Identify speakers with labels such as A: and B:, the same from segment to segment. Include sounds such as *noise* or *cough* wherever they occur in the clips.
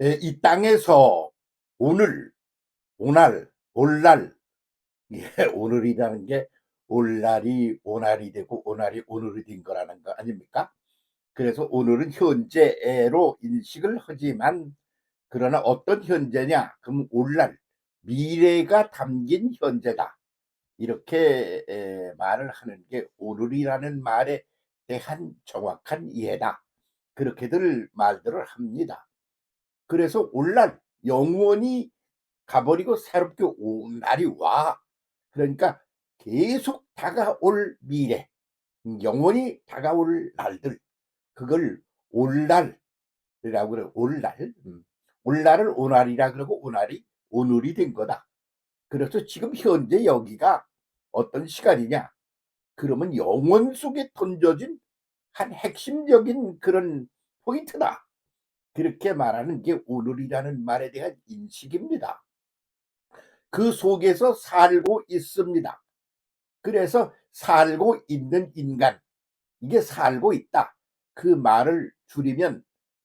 A: 에, 이 땅에서 오늘, 오날, 올날, *laughs* 예, 오늘이라는 게 올날이 오날이 되고 오날이 오늘이 된 거라는 거 아닙니까? 그래서 오늘은 현재로 인식을 하지만 그러나 어떤 현재냐? 그럼 올날, 미래가 담긴 현재다. 이렇게 에, 말을 하는 게 오늘이라는 말에 대한 정확한 이해다. 그렇게들 말들을 합니다. 그래서 올날 영원히 가버리고 새롭게 온 날이 와. 그러니까 계속 다가올 미래, 영원히 다가올 날들, 그걸 올날이라고 그래. 올날, 음. 올날을 오날이라 그러고 오날이 오늘이 된 거다. 그래서 지금 현재 여기가 어떤 시간이냐? 그러면 영원 속에 던져진 한 핵심적인 그런 포인트다. 그렇게 말하는 게 오늘이라는 말에 대한 인식입니다. 그 속에서 살고 있습니다. 그래서 살고 있는 인간, 이게 살고 있다. 그 말을 줄이면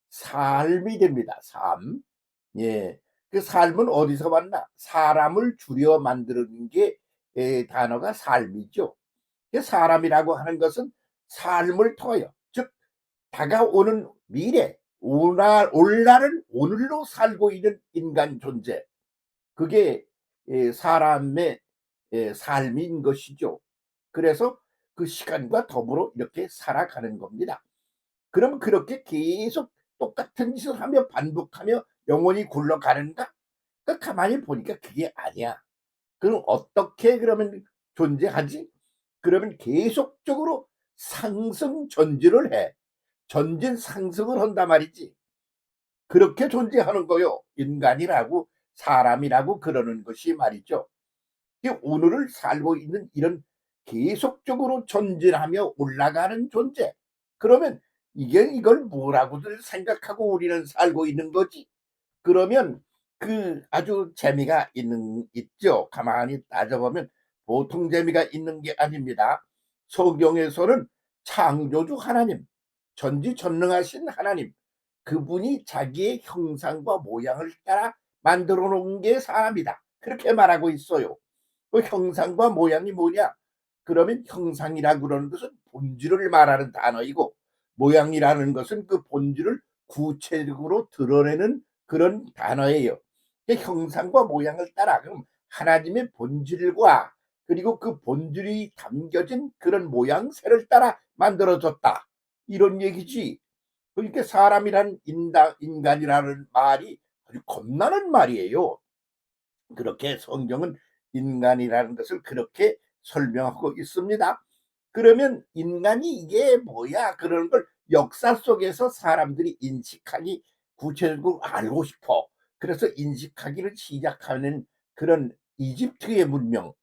A: 삶이 됩니다. 삶. 예. 그 삶은 어디서 왔나? 사람을 줄여 만드는 게 에, 단어가 삶이죠. 그 사람이라고 하는 것은 삶을 통하여, 즉 다가오는 미래, 오날 올날을 오늘로 살고 있는 인간 존재. 그게 에, 사람의 에, 삶인 것이죠. 그래서 그 시간과 더불어 이렇게 살아가는 겁니다. 그럼 그렇게 계속 똑같은 짓을 하며 반복하며 영원히 굴러가는가? 그 가만히 보니까 그게 아니야. 그럼 어떻게 그러면 존재하지? 그러면 계속적으로 상승 전진을 해. 전진 상승을 한단 말이지. 그렇게 존재하는 거요. 인간이라고 사람이라고 그러는 것이 말이죠. 오늘을 살고 있는 이런 계속적으로 전진하며 올라가는 존재. 그러면 이게 이걸 뭐라고들 생각하고 우리는 살고 있는 거지. 그러면 그 아주 재미가 있는 있죠. 가만히 따져보면 보통 재미가 있는 게 아닙니다. 성경에서는 창조주 하나님, 전지전능하신 하나님, 그분이 자기의 형상과 모양을 따라 만들어 놓은 게 사람이다. 그렇게 말하고 있어요. 그 형상과 모양이 뭐냐? 그러면 형상이라 그러는 것은 본질을 말하는 단어이고 모양이라는 것은 그 본질을 구체적으로 드러내는 그런 단어예요. 그 형상과 모양을 따라 그럼 하나님의 본질과 그리고 그 본질이 담겨진 그런 모양새를 따라 만들어졌다. 이런 얘기지. 그러니까 사람이란 인다, 인간이라는 말이 아주 겁나는 말이에요. 그렇게 성경은 인간이라는 것을 그렇게 설명하고 있습니다. 그러면 인간이 이게 뭐야? 그런 걸 역사 속에서 사람들이 인식하기 구체적으로 알고 싶어. 그래서 인식하기를 시작하는 그런 이집트의 문명,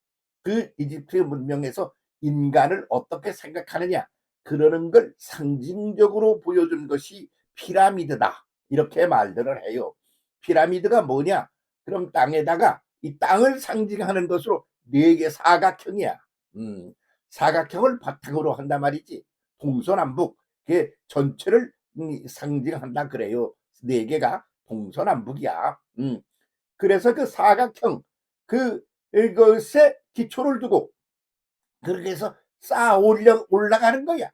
A: 그 이집트의 문명에서 인간을 어떻게 생각하느냐, 그러는 걸 상징적으로 보여준 것이 피라미드다. 이렇게 말들을 해요. 피라미드가 뭐냐? 그럼 땅에다가 이 땅을 상징하는 것으로 네 개 사각형이야. 음, 사각형을 바탕으로 한단 말이지. 동서남북, 그 전체를 음, 상징한다 그래요. 네 개가 동서남북이야. 음. 그래서 그 사각형 그 이것에 기초를 두고 그렇게 해서 쌓아 올려 올라가는 거야.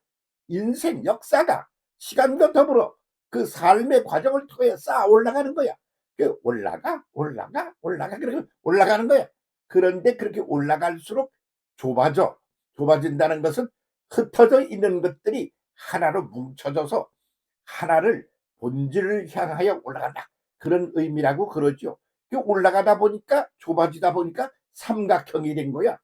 A: 인생 역사가 시간과 더불어 그 삶의 과정을 통해 쌓아 올라가는 거야. 그 올라가 올라가 올라가 그렇게 올라가는 거야. 그런데 그렇게 올라갈수록 좁아져. 좁아진다는 것은 흩어져 있는 것들이 하나로 뭉쳐져서 하나를 본질을 향하여 올라간다. 그런 의미라고 그러죠. 그 올라가다 보니까 좁아지다 보니까 삼각형이 된 거야.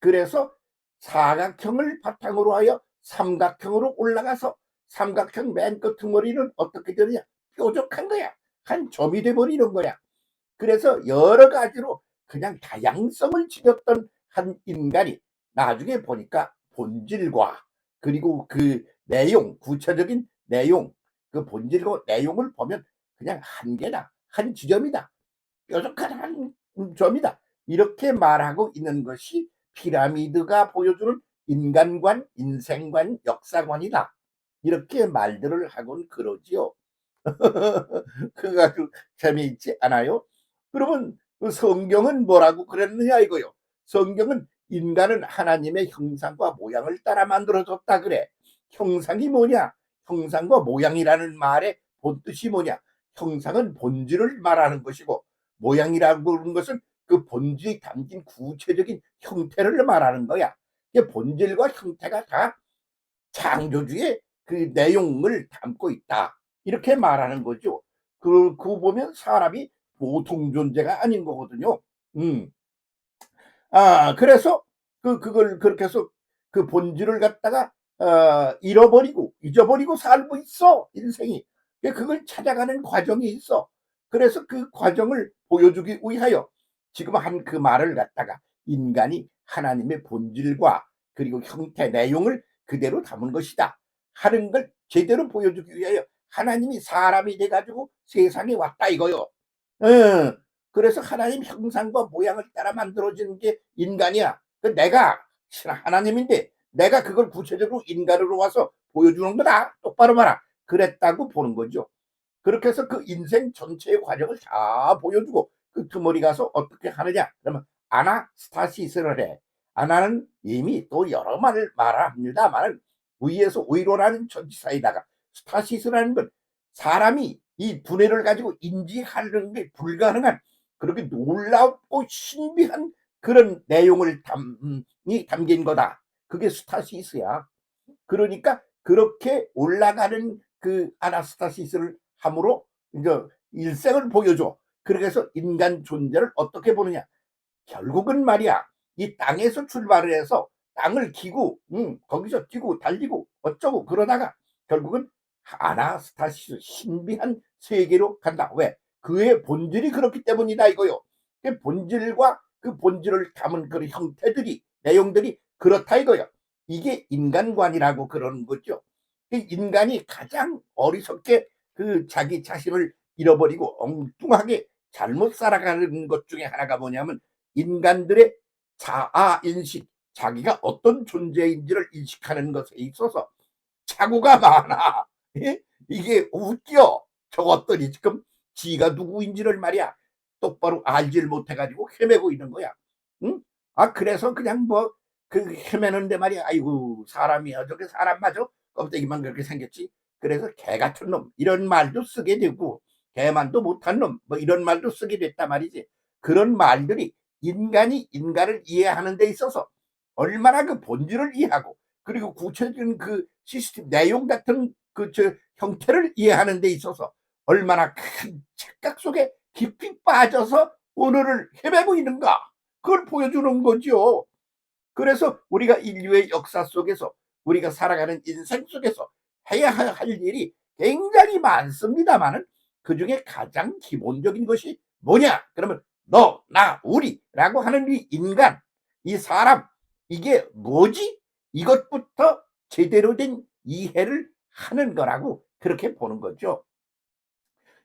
A: 그래서 사각형을 바탕으로 하여 삼각형으로 올라가서 삼각형 맨 끝머리는 어떻게 되느냐? 뾰족한 거야. 한 점이 돼버리는 거야. 그래서 여러 가지로 그냥 다양성을 지녔던 한 인간이 나중에 보니까 본질과 그리고 그 내용, 구체적인 내용, 그 본질과 내용을 보면 그냥 한 개다. 한 지점이다. 뾰족한 한 점이다. 이렇게 말하고 있는 것이 피라미드가 보여주는 인간관, 인생관, 역사관이다. 이렇게 말들을 하곤 그러지요. *laughs* 그거 아주 재미있지 않아요? 그러면 그 성경은 뭐라고 그랬느냐 이거요. 성경은 인간은 하나님의 형상과 모양을 따라 만들어졌다 그래. 형상이 뭐냐? 형상과 모양이라는 말의 본뜻이 뭐냐? 형상은 본질을 말하는 것이고 모양이라고 하는 것은 그 본질이 담긴 구체적인 형태를 말하는 거야. 본질과 형태가 다 창조주의 그 내용을 담고 있다. 이렇게 말하는 거죠. 그, 그 보면 사람이 보통 존재가 아닌 거거든요. 음. 아, 그래서 그, 그걸 그렇게 해서 그 본질을 갖다가 어, 잃어버리고 잊어버리고 살고 있어 인생이 그걸 찾아가는 과정이 있어 그래서 그 과정을 보여주기 위하여 지금 한 그 말을 갖다가 인간이 하나님의 본질과 그리고 형태 내용을 그대로 담은 것이다 하는 걸 제대로 보여주기 위하여 하나님이 사람이 돼가지고 세상에 왔다 이거요. 응. 그래서 하나님 형상과 모양을 따라 만들어진 게 인간이야. 그 내가 하나님인데 내가 그걸 구체적으로 인간으로 와서 보여주는 거다. 똑바로 말아. 그랬다고 보는 거죠. 그렇게 해서 그 인생 전체의 과정을 다 보여주고 그 드머리 가서 어떻게 하느냐. 그러면 아나스타시스를 해. 아나는 이미 또 여러 말을 말합니다만 위에서 위로라는 전치사에다가 스타시스라는 건 사람이 이 분해를 가지고 인지하는 게 불가능한 그렇게 놀랍고 신비한 그런 내용을 담이 담긴 거다. 그게 스타시스야. 그러니까 그렇게 올라가는 그 아나스타시스를 함으로 이제 일생을 보여줘. 그렇게 해서 인간 존재를 어떻게 보느냐. 결국은 말이야. 이 땅에서 출발을 해서 땅을 기고, 음, 거기서 뛰고 달리고 어쩌고 그러다가 결국은 아나스타시스 신비한 세계로 간다. 왜? 그의 본질이 그렇기 때문이다 이거요. 그 본질과 그 본질을 담은 그런 형태들이 내용들이 그렇다 이거요. 이게 인간관이라고 그러는 거죠. 그 인간이 가장 어리석게 그 자기 자신을 잃어버리고 엉뚱하게 잘못 살아가는 것 중에 하나가 뭐냐면 인간들의 자아 인식, 자기가 어떤 존재인지를 인식하는 것에 있어서 착오가 많아. 예? 이게 웃겨. 저것들이 지금 지가 누구인지를 말이야. 똑바로 알지를 못해가지고 헤매고 있는 거야. 응? 아, 그래서 그냥 뭐, 그 헤매는데 말이야. 아이고, 사람이야. 저게 사람 맞아? 껍데기만 그렇게 생겼지. 그래서 개 같은 놈. 이런 말도 쓰게 되고, 개만도 못한 놈. 뭐 이런 말도 쓰게 됐단 말이지. 그런 말들이 인간이 인간을 이해하는 데 있어서 얼마나 그 본질을 이해하고, 그리고 구체적인 그 시스템 내용 같은 그 저 형태를 이해하는 데 있어서 얼마나 큰 착각 속에 깊이 빠져서 오늘을 헤매고 있는가 그걸 보여주는 거죠. 그래서 우리가 인류의 역사 속에서 우리가 살아가는 인생 속에서 해야 할 일이 굉장히 많습니다만은 그 중에 가장 기본적인 것이 뭐냐? 그러면 너, 나, 우리 라고 하는 이 인간, 이 사람, 이게 뭐지? 이것부터 제대로 된 이해를 하는 거라고 그렇게 보는 거죠.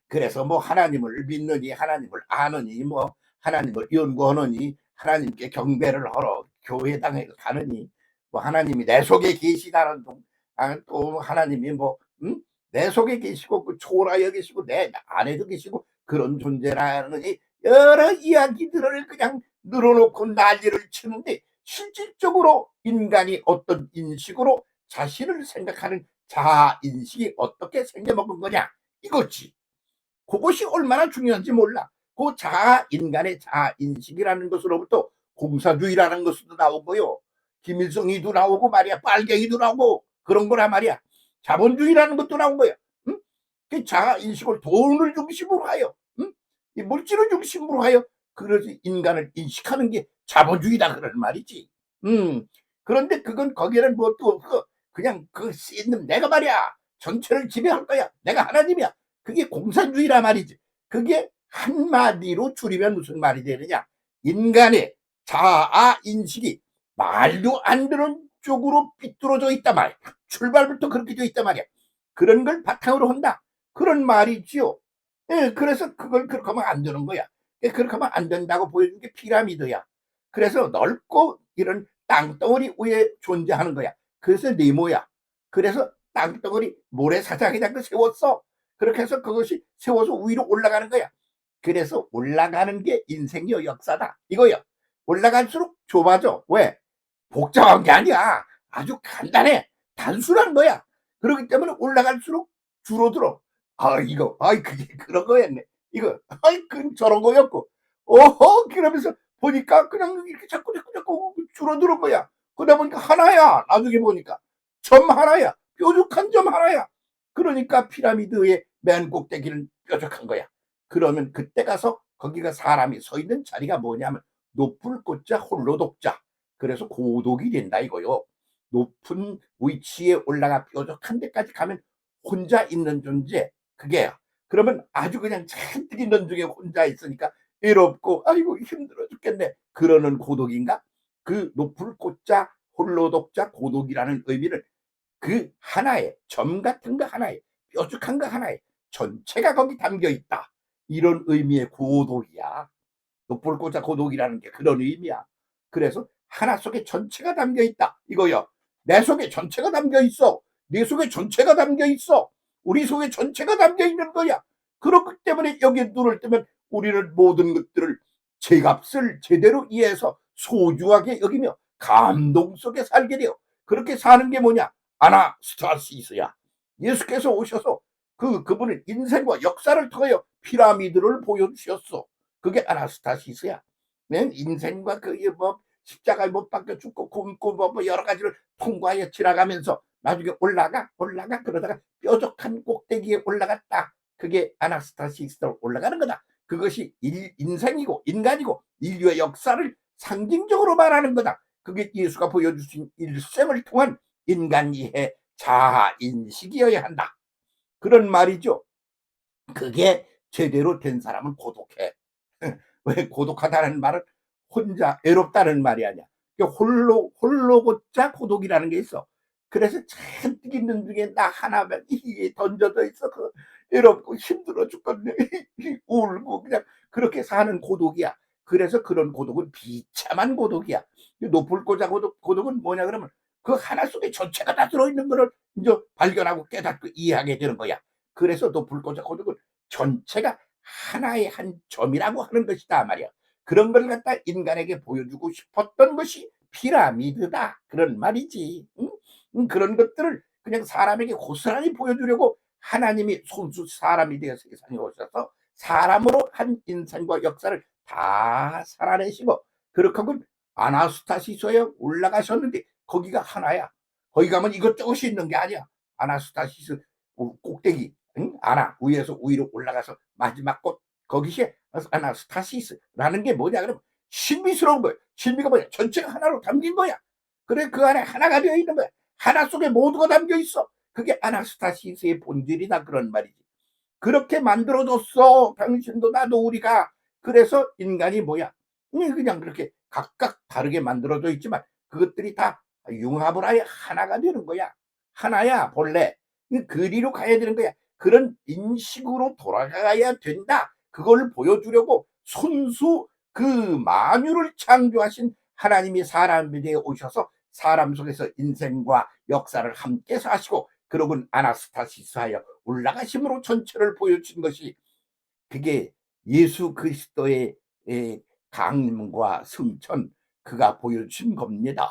A: 그래서 뭐 하나님을 믿느니 하나님을 아느니 뭐 하나님을 연구하느니 하나님께 경배를 하러 교회당에 가느니 뭐 하나님이 내 속에 계시다는 동, 아, 또 하나님이 뭐 음? 내 속에 계시고 그 초라에 계시고 내 안에도 계시고 그런 존재라느니 여러 이야기들을 그냥 늘어놓고 난리를 치는데 실질적으로 인간이 어떤 인식으로 자신을 생각하는 자아 인식이 어떻게 생겨먹은 거냐 이거지. 그것이 얼마나 중요한지 몰라. 그 자아 인간의 자아 인식이라는 것으로부터 공사주의라는 것도 나오고요. 김일성이도 나오고 말이야. 빨갱이도 나오고 그런 거라 말이야. 자본주의라는 것도 나온 거야. 응? 그 자아 인식을 돈을 중심으로 하여, 물질을 중심으로 하여 그래서 인간을 인식하는 게 자본주의다 그런 말이지. 음. 그런데 그건 거기에는 뭐또 없고 그냥 그 쓰는 내가 말이야. 전체를 지배할 거야. 내가 하나님이야. 그게 공산주의라 말이지. 그게 한마디로 줄이면 무슨 말이 되느냐. 인간의 자아 인식이 말도 안 되는 쪽으로 삐뚤어져 있단 말이야 출발부터 그렇게 되어 있단 말이야. 그런 걸 바탕으로 한다. 그런 말이지요 예, 그래서 그걸 그렇게 하면 안 되는 거야 예, 그렇게 하면 안 된다고 보여준 게 피라미드야 그래서 넓고 이런 땅덩어리 위에 존재하는 거야 그래서 네모야. 그래서 땅덩어리 모래사장에다 그 세웠어. 그렇게 해서 그것이 세워서 위로 올라가는 거야. 그래서 올라가는 게 인생이요 역사다. 이거요. 올라갈수록 좁아져. 왜? 복잡한 게 아니야. 아주 간단해. 단순한 거야. 그렇기 때문에 올라갈수록 줄어들어. 아, 이거, 아이, 그게 *laughs* 그런 거였네. 이거, 아이, 그 저런 거였고. 오호, 그러면서 보니까 그냥 이렇게 자꾸, 자꾸, 자꾸 줄어드는 거야. 그러다 보니까 하나야. 나중에 보니까. 점 하나야. 뾰족한 점 하나야. 그러니까 피라미드의 맨 꼭대기는 뾰족한 거야. 그러면 그때 가서 거기가 사람이 서 있는 자리가 뭐냐면 높을 꽃자 홀로 독자. 그래서 고독이 된다 이거요. 높은 위치에 올라가 뾰족한 데까지 가면 혼자 있는 존재 그게요. 그러면 아주 그냥 잔뜩 있는 중에 혼자 있으니까 외롭고 아이고 힘들어 죽겠네. 그러는 고독인가? 그 높을 꽃자 홀로 독자 고독이라는 의미를 그 하나에 점 같은 거 하나에 뾰족한 거 하나에 전체가 거기 담겨 있다. 이런 의미의 고독이야. 높을 꽃자 고독이라는 게 그런 의미야. 그래서 하나 속에 전체가 담겨 있다. 이거요. 내 속에 전체가 담겨 있어. 내 속에 전체가 담겨 있어. 우리 속에 전체가 담겨 있는 거야. 그렇기 때문에 여기에 눈을 뜨면 우리는 모든 것들을 제 값을 제대로 이해해서 소중하게 여기며 감동 속에 살게 돼요. 그렇게 사는 게 뭐냐? 아나스타시스야. 예수께서 오셔서 그 그분은 인생과 역사를 통하여 피라미드를 보여주셨어. 그게 아나스타시스야. 낸 인생과 그 뭐 십자가에 못 박혀 죽고 굶고 뭐, 뭐 여러 가지를 통과해 지나가면서 나중에 올라가 올라가 그러다가 뾰족한 꼭대기에 올라갔다. 그게 아나스타시스로 올라가는 거다. 그것이 일, 인생이고 인간이고 인류의 역사를 상징적으로 말하는 거다. 그게 예수가 보여주신 일생을 통한 인간 이해 자아 인식이어야 한다. 그런 말이죠. 그게 제대로 된 사람은 고독해. *laughs* 왜 고독하다는 말은 혼자 외롭다는 말이 아니야. 홀로 홀로 곧자 고독이라는 게 있어. 그래서 잔뜩 있는 중에 나 하나만 던져져 있어. 그 외롭고 힘들어 죽겠네. *laughs* 울고 그냥 그렇게 사는 고독이야. 그래서 그런 고독은 비참한 고독이야. 높을 고자 고독, 고독은 뭐냐 그러면 그 하나 속에 전체가 다 들어있는 거를 이제 발견하고 깨닫고 이해하게 되는 거야. 그래서 높을 고자 고독은 전체가 하나의 한 점이라고 하는 것이다 말이야. 그런 걸 갖다 인간에게 보여주고 싶었던 것이 피라미드다. 그런 말이지. 응? 응, 그런 것들을 그냥 사람에게 고스란히 보여주려고 하나님이 손수 사람이 되어 세상에 오셔서 사람으로 한 인생과 역사를 다 살아내시고 그렇게 하고 아나스타시소에 올라가셨는데 거기가 하나야. 거기 가면 이것저것이 있는 게 아니야. 아나스타시스 꼭대기 응? 아나 위에서 위로 올라가서 마지막 곳 거기시 아나스타시스라는 게 뭐냐 그러면 신비스러운 거야. 신비가 뭐냐? 전체가 하나로 담긴 거야. 그래 그 안에 하나가 되어 있는 거야. 하나 속에 모두가 담겨 있어. 그게 아나스타시스의 본질이다 그런 말이지. 그렇게 만들어줬어. 당신도 나도 우리가. 그래서 인간이 뭐야? 그냥 그렇게 각각 다르게 만들어져 있지만 그것들이 다 융합을 하여 하나가 되는 거야. 하나야 본래. 그리로 가야 되는 거야. 그런 인식으로 돌아가야 된다. 그걸 보여주려고 손수 그 만유를 창조하신 하나님이 사람에게 오셔서 사람 속에서 인생과 역사를 함께 사시고 그러군 아나스타시스하여 올라가심으로 전체를 보여준 것이 그게 예수 그리스도의 강림과 승천 그가 보여준 겁니다.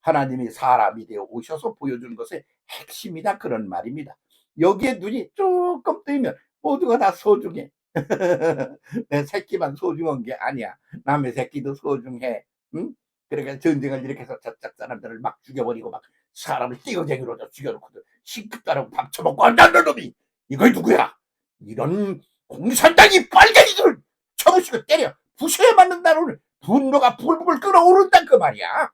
A: 하나님이 사람이 되어 오셔서 보여준 것의 핵심이다 그런 말입니다. 여기에 눈이 조금 뜨이면 모두가 다 소중해. *laughs* 내 새끼만 소중한 게 아니야. 남의 새끼도 소중해. 응? 그러니까 전쟁을 해서 저쪽 사람들을 막 죽여버리고 막 사람을 띠거쟁이로 죽여놓고도 시급다라고 밥 처먹고 한다는 놈이 이걸 누구야? 이런 공산당이 빨갱이들을 쳐부시고 때려 부셔야 맞는다는 분노가 불불 끓어오른다 그 말이야.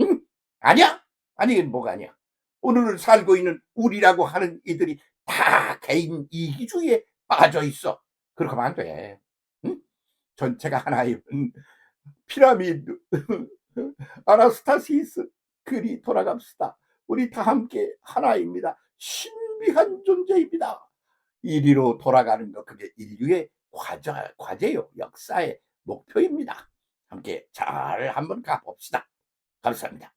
A: 응? 아니야? 아니 뭐가 아니야? 오늘을 살고 있는 우리라고 하는 이들이 다 개인 이기주의에 빠져 있어. 그렇게 하면 안 돼. 응? 전체가 하나의 *laughs* 피라미드 아나스타시스 그리 돌아갑시다. 우리 다 함께 하나입니다. 신비한 존재입니다. 이리로 돌아가는 것 그게 인류의 과제, 과제요. 역사의 목표입니다. 함께 잘 한번 가봅시다. 감사합니다.